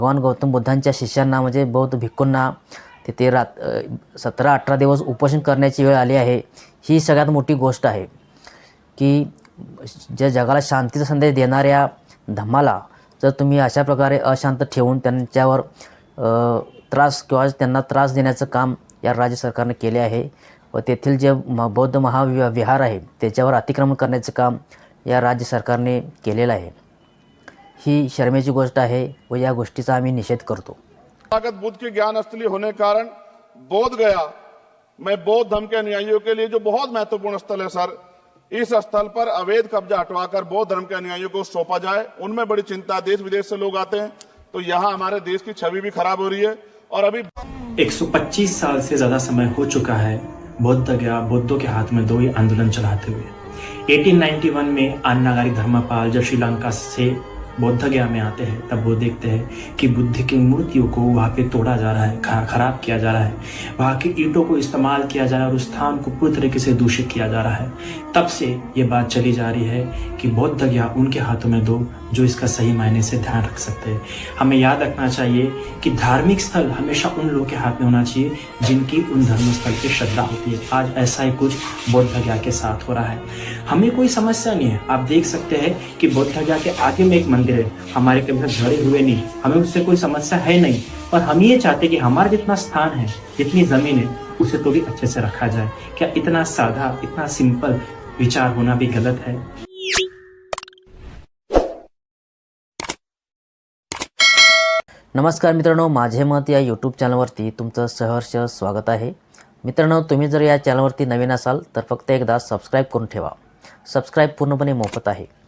भगवान गौतम बुद्धांच्या शिष्यांना म्हणजे बौद्ध भिक्खूंना तिथे रात सतरा अठरा दिवस उपोषण करण्याची वेळ आली आहे. ही सगळ्यात मोठी गोष्ट आहे की ज्या जगाला शांतीचा संदेश देणाऱ्या धम्माला जर तुम्ही अशा प्रकारे अशांत ठेवून त्यांच्यावर त्रास किंवा त्यांना त्रास देण्याचं काम या राज्य सरकारने केले आहे व तेथील जे म बौद्ध महाविहार आहे त्याच्यावर अतिक्रमण करण्याचं काम या राज्य सरकारने केलेलं आहे. ही शर्मेची गोष्ट आहे व या गोष्टीचा आम्ही निषेध करतो. ताकत बुद्ध की ज्ञान स्थली होने कारण बोध गया। मैं बौद्ध धर्म के अनुयायियों के लिए जो बहुत महत्वपूर्ण स्थल है सर इस स्थल पर अवैध कब्जा हटवाकर बौद्ध धर्म के अनुयायियों को सौंपा जाए। उनमें बड़ी चिंता देश विदेश से लोग आते हैं। तो यहाँ हमारे देश की छवि भी खराब हो रही है और अभी 125 साल से ज़्यादा समय हो चुका है बौद्ध गया बौद्धों के हाथ में दो ही आंदोलन चलाते हुए। 1891 में आन नागरिक धर्मपाल जब श्रीलंका से बौद्ध गया में आते हैं, तब वो देखते हैं कि बुद्ध की मूर्तियों को वहाँ पे तोड़ा जा रहा है खराब किया जा रहा है। वहाँ की ईंटों को इस्तेमाल किया जा रहा है और उस स्थान को पूरी तरीके से दूषित किया जा रहा है। तब से ये बात चली जा रही है कि बौद्ध गया उनके हाथों में दो जो इसका सही मायने से ध्यान रख सकते हैं। हमें याद रखना चाहिए कि धार्मिक स्थल हमेशा उन लोगों के हाथ में होना चाहिए जिनकी उन धर्म स्थल की श्रद्धा होती है। आज ऐसा ही कुछ बौद्ध गया के साथ हो रहा है। हमें कोई समस्या नहीं है। आप देख सकते हैं कि बौद्ध गया के आगे में एक मंदिर है हमारे कभी झड़े हुए नहीं। हमें उससे कोई समस्या है नहीं। पर हम ये चाहते कि हमारा जितना स्थान है, जितनी ज़मीन है, उसे तो भी अच्छे से रखा जाए। क्या इतना सादा, इतना सिंपल विचार होना भी गलत है? नमस्कार मित्रांनो, माझे मत या यूट्यूब चॅनलवरती तुमचं सहर्ष स्वागत आहे. मित्रांनो, तुम्ही जर या चॅनलवरती नवीन असाल, तर फक्त एकदा सबस्क्राईब करून ठेवा. सबस्क्राईब पूर्णपणे मोफत आहे.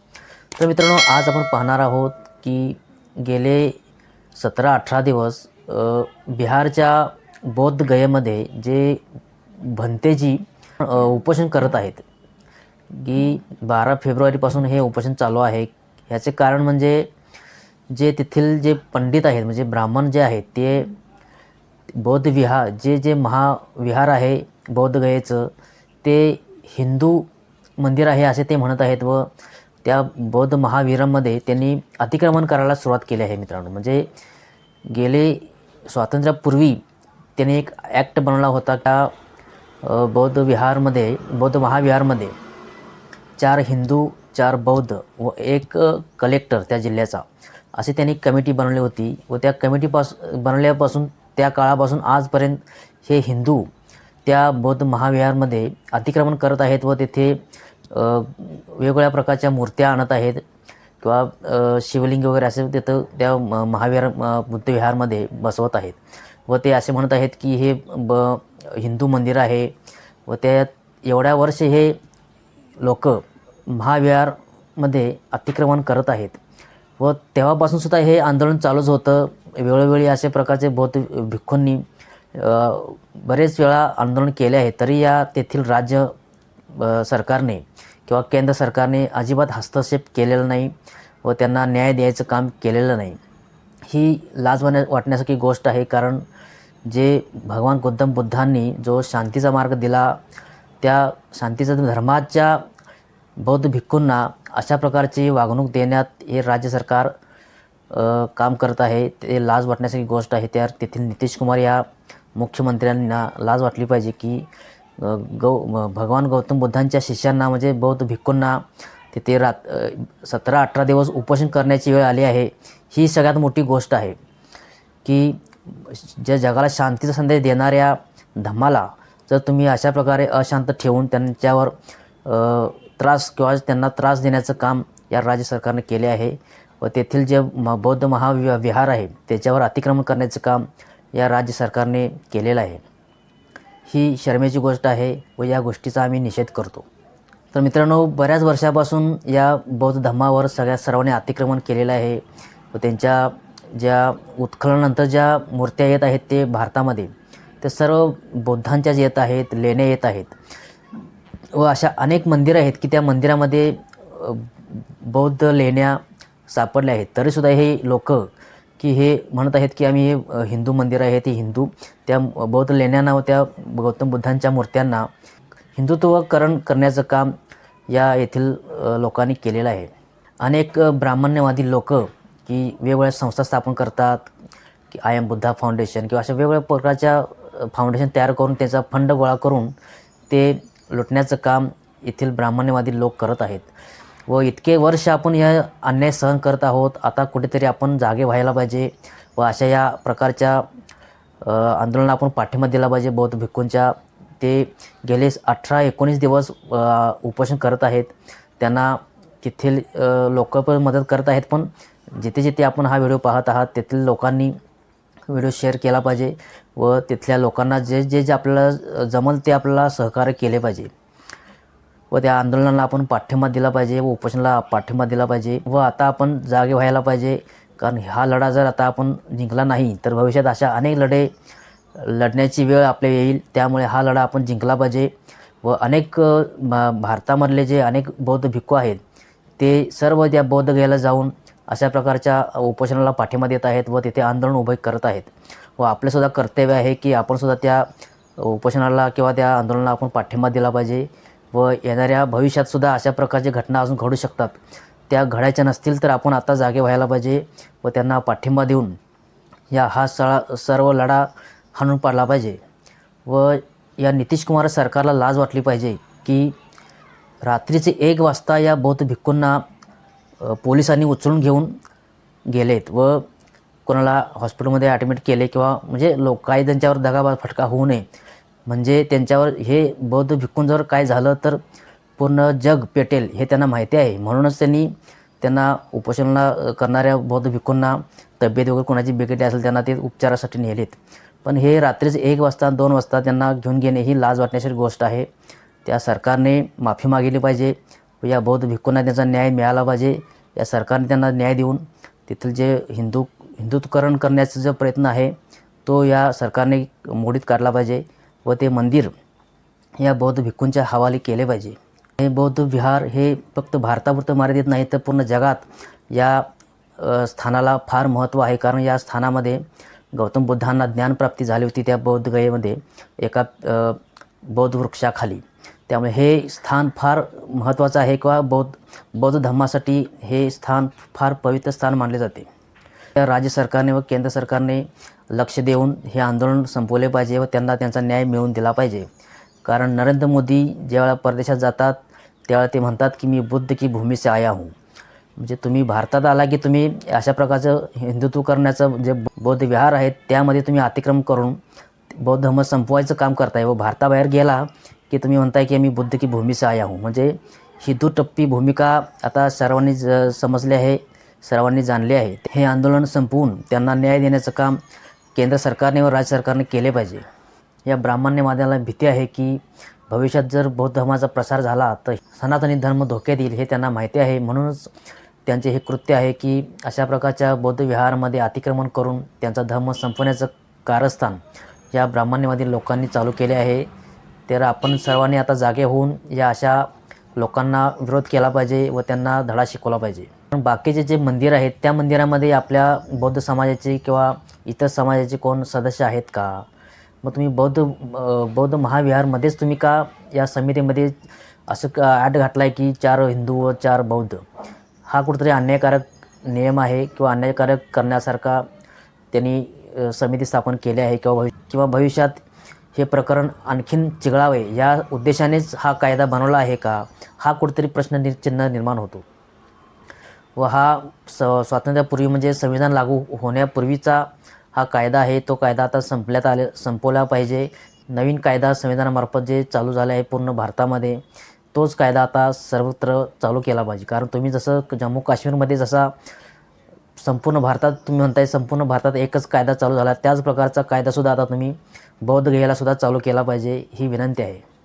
तर मित्रांनो आज आपण पाहणार आहोत की गेले सतरा अठरा दिवस बिहारच्या बौद्धगयेमध्ये जे भंतेजी उपोषण करत आहेत की बारा फेब्रुवारीपासून हे उपोषण चालू आहे. ह्याचे कारण म्हणजे जे तेथील जे पंडित आहेत म्हणजे ब्राह्मण जे आहेत ते बौद्ध विहार जे जे महाविहार आहे बौद्धगयेचं ते हिंदू मंदिर आहे असे ते म्हणत आहेत व त्या बौद्ध महावीरांमध्ये त्यांनी अतिक्रमण करायला सुरुवात केली आहे मित्रांनो. म्हणजे गेले स्वातंत्र्यापूर्वी त्यांनी एक ॲक्ट बनवला होता त्या बौद्ध विहारमध्ये बौद्ध महाविहारमध्ये चार हिंदू चार बौद्ध व एक कलेक्टर त्या जिल्ह्याचा. अशी त्यांनी कमिटी बनवली होती व त्या कमिटीपास बनवल्यापासून त्या काळापासून आजपर्यंत हे हिंदू त्या बौद्ध महाविहारमध्ये अतिक्रमण करत आहेत व तेथे वेगवेगळ्या प्रकारच्या मूर्त्या आणत आहेत किंवा शिवलिंग वगैरे असे तिथं त्या म- महाविहार बसवत आहेत. व ते असे म्हणत आहेत की हे ब हिंदू मंदिर आहे व त्यात एवढ्या वर्ष हे लोक महाविहारमध्ये अतिक्रमण करत आहेत. व तेव्हापासून सुद्धा हे आंदोलन चालूच होतं. वेळोवेळी असे प्रकारचे बौद्ध भिक्खूंनी बरेच वेळा आंदोलन केले आहे. तरी या तेथील राज्य सरकारने किंवा केंद्र सरकारने अजिबात हस्तक्षेप केलेला नाही व त्यांना न्याय द्यायचं काम केलेलं नाही. ही लाज वाण्या वाटण्यासारखी गोष्ट आहे. कारण जे भगवान गौतम बुद्धांनी जो शांतीचा मार्ग दिला त्या शांतीचा धर्माच्या बौद्ध भिक्खूंना अशा प्रकारची वागणूक देण्यात हे राज्य सरकार काम करत आहे. ते लाज वाटण्यासारखी गोष्ट आहे. त्या तेथील नितीश कुमार या मुख्यमंत्र्यांना लाज वाटली पाहिजे की गौ भगवान गौतम बुद्धांच्या शिष्यांना म्हणजे बौद्ध भिक्खूंना तिथे रात सतरा अठरा दिवस उपोषण करण्याची वेळ आली आहे. ही सगळ्यात मोठी गोष्ट आहे की ज्या जगाला शांतीचा संदेश देणाऱ्या धम्माला जर तुम्ही अशा प्रकारे अशांत ठेवून त्यांच्यावर त्रास किंवा त्यांना त्रास देण्याचं काम या राज्य सरकारने केले आहे व तेथील जे म बौद्ध महावि विहार आहे त्याच्यावर अतिक्रमण करण्याचं काम या राज्य सरकारने केलेलं आहे. ही शर्मेची गोष्ट आहे व या गोष्टीचा आम्ही निषेध करतो. तर मित्रांनो बऱ्याच वर्षापासून या बौद्ध धम्मावर सगळ्या सर्वांनी अतिक्रमण केलेलं आहे व त्यांच्या ज्या उत्खननानंतर ज्या मूर्त्या येत आहेत ते भारतामध्ये ते सर्व बौद्धांच्या येत आहेत लेण्या येत आहेत. व अशा अनेक मंदिरं आहेत की त्या मंदिरामध्ये बौद्ध लेण्या सापडल्या आहेत. तरीसुद्धा हे लोक की हे म्हणत आहेत की आम्ही हे हिंदू मंदिर आहे ते हिंदू. त्या बौद्ध लेण्यांना व त्या गौतम बुद्धांच्या मूर्त्यांना हिंदुत्वकरण करण्याचं काम या येथील लोकांनी केलेलं आहे. अनेक ब्राह्मण्यवादी लोक की वेगवेगळ्या संस्था स्थापन करतात की आय एम बुद्धा फाउंडेशन किंवा अशा वेगवेगळ्या प्रकारच्या फाउंडेशन तयार करून त्याचा फंड गोळा करून ते लुटण्याचं काम येथील ब्राह्मण्यवादी लोक करत आहेत. व इतके वर्ष आपण या अन्याय सहन करत आहोत आता कुठेतरी आपण जागे व्हायला पाहिजे व अशा या प्रकारच्या आंदोलनाला आपण पाठिंबा दिला पाहिजे. बौद्ध भिक्खूंच्या ते गेले अठरा एकोणीस दिवस उपोषण करत आहेत. त्यांना तिथील लोक पण मदत करत आहेत पण जिथे जिथे आपण हा व्हिडिओ पाहत आहात तेथील लोकांनी व्हिडिओ शेअर केला पाहिजे व तिथल्या लोकांना जे जे जे आपल्याला जमल ते आपल्याला सहकार्य केले पाहिजे. व त्या आंदोलनाला आपण पाठिंबा दिला पाहिजे व उपोषणाला पाठिंबा दिला पाहिजे व आता आपण जागे व्हायला पाहिजे. कारण हा लढा जर आता आपण जिंकला नाही तर भविष्यात अशा अनेक लढे लढण्याची वेळ आपल्या येईल. त्यामुळे हा लढा आपण जिंकला पाहिजे. व अनेक भा- भारतामधले जे अनेक बौद्ध भिक्खू आहेत ते सर्व त्या बौद्ध घ्यायला जाऊन अशा प्रकारच्या उपोषणाला पाठिंबा देत आहेत व तिथे आंदोलन उभे करत आहेत. व आपलेसुद्धा कर्तव्य आहे की आपणसुद्धा त्या उपोषणाला किंवा त्या आंदोलनाला आपण पाठिंबा दिला पाहिजे. व येणाऱ्या भविष्यातसुद्धा अशा प्रकारच्या घटना अजून घडू शकतात. त्या घडायच्या नसतील तर आपण आता जागे व्हायला पाहिजे व त्यांना पाठिंबा देऊन या हा सळा सर्व लढा हाणून पाडला पाहिजे. व या नितीश कुमार सरकारला लाज वाटली पाहिजे की रात्रीचे एक वाजता या बौद्ध भिक्खूंना पोलिसांनी उचलून घेऊन गेलेत व कोणाला हॉस्पिटलमध्ये ॲडमिट केले किंवा म्हणजे लोक काही त्यांच्यावर दगाबाज फटका होऊ नये. म्हणजे त्यांच्यावर हे बौद्ध भिक्खून जर काय झालं तर पूर्ण जग पेटेल हे त्यांना माहिती आहे. म्हणूनच त्यांनी त्यांना उपोषणाला करणाऱ्या बौद्ध भिक्खूंना तब्येत वगैरे कोणाची बिघडली असेल त्यांना ते उपचारासाठी नेलेत. पण हे रात्रीच एक वाजता दोन वाजता त्यांना घेऊन घेणे ही लाज वाटण्याची गोष्ट आहे. त्या सरकारने माफी मागितली पाहिजे या बौद्ध भिक्खूंना त्यांचा न्याय मिळाला पाहिजे. या सरकारने त्यांना न्याय देऊन तेथील जे हिंदू हिंदुत्वकरण करण्याचा जो प्रयत्न आहे तो या सरकारने मोडीत काढला पाहिजे. व ते मंदिर या बौद्ध भिक्खूंच्या हवाली केले पाहिजे. हे बौद्ध विहार हे फक्त भारतापुरतं मर्यादित नाही तर पूर्ण जगात या स्थानाला फार महत्त्व आहे. कारण या स्थानामध्ये गौतम बुद्धांना ज्ञानप्राप्ती झाली होती त्या बौद्ध गयेमध्ये एका बौद्ध वृक्षाखाली. त्यामुळे हे स्थान फार महत्त्वाचं आहे किंवा बौद्ध बौद्ध धर्मासाठी हे स्थान फार पवित्र स्थान मानले जाते. राज्य सरकारने व केंद्र सरकारने लक्ष देऊन हे आंदोलन संपवले पाहिजे व त्यांना त्यांचा न्याय मिळवून दिला पाहिजे. कारण नरेंद्र मोदी ज्यावेळेला परदेशात जातात त्यावेळेला ते म्हणतात की मी बुद्ध की भूमी से आया हूँ. म्हणजे तुम्ही भारतात आला की तुम्ही अशा प्रकारचं हिंदुत्व करण्याचं जे बौद्ध विहार आहेत त्यामध्ये तुम्ही अतिक्रम करून बौद्ध धर्म संपवायचं काम करताय व भारताबाहेर गेला की तुम्ही म्हणताय की मी बुद्ध की भूमीचा आया हूँ. म्हणजे ही दुटप्पी भूमिका आता सर्वांनी ज- समजली आहे. सर्वांनी जाणले आहे. हे आंदोलन संपवून त्यांना न्याय देण्याचं काम केंद्र सरकारने व राज्य सरकारने केले पाहिजे. या ब्राह्मण्यवाद्याला भीती आहे की भविष्यात जर बौद्ध धर्माचा प्रसार झाला तर सनातनी धर्म धोक्यात येईल हे त्यांना माहिती आहे. म्हणूनच त्यांचे हे कृत्य आहे की अशा प्रकारच्या बौद्ध विहारामध्ये अतिक्रमण करून त्यांचा धर्म संपवण्याचं कारस्थान या ब्राह्मण्यवादी लोकांनी चालू केले आहे. तर आपण सर्वांनी आता जागे होऊन या अशा लोकांना विरोध केला पाहिजे व त्यांना धडा शिकवला पाहिजे. पण बाकीचे जे मंदिर आहेत त्या मंदिरामध्ये आपल्या बौद्ध समाजाचे किंवा इतर समाजाचे कोण सदस्य आहेत का? मग तुम्ही बौद्ध बौद्ध महाविहारमध्येच तुम्ही का या समितीमध्ये असं का ॲड घातला आहे की चार हिंदू व चार बौद्ध? हा कुठेतरी अन्यायकारक नियम आहे किंवा अन्यायकारक करण्यासारखा त्यांनी समिती स्थापन केली आहे किंवा भवि किंवा भविष्यात हे प्रकरण आणखीन चिघळावे या उद्देशानेच हा कायदा बनवला आहे का? हा कुठेतरी प्रश्न नि चिन्ह निर्माण होतो. व हा स स्वातंत्र्यापूर्वी म्हणजे संविधान लागू होण्यापूर्वीचा हा कायदा आहे. तो कायदा आता संपल्यात आले संपवला पाहिजे. नवीन कायदा संविधानामार्फत जे चालू झाले आहे पूर्ण भारतामध्ये तोच कायदा आता सर्वत्र चालू केला पाहिजे. कारण तुम्ही जसं जम्मू काश्मीरमध्ये जसा संपूर्ण भारतात तुम्ही म्हणताय संपूर्ण भारतात एकच कायदा चालू झाला. त्याच प्रकारचा कायदासुद्धा आता तुम्ही बौद्ध घ्यायलासुद्धा चालू केला पाहिजे ही विनंती आहे.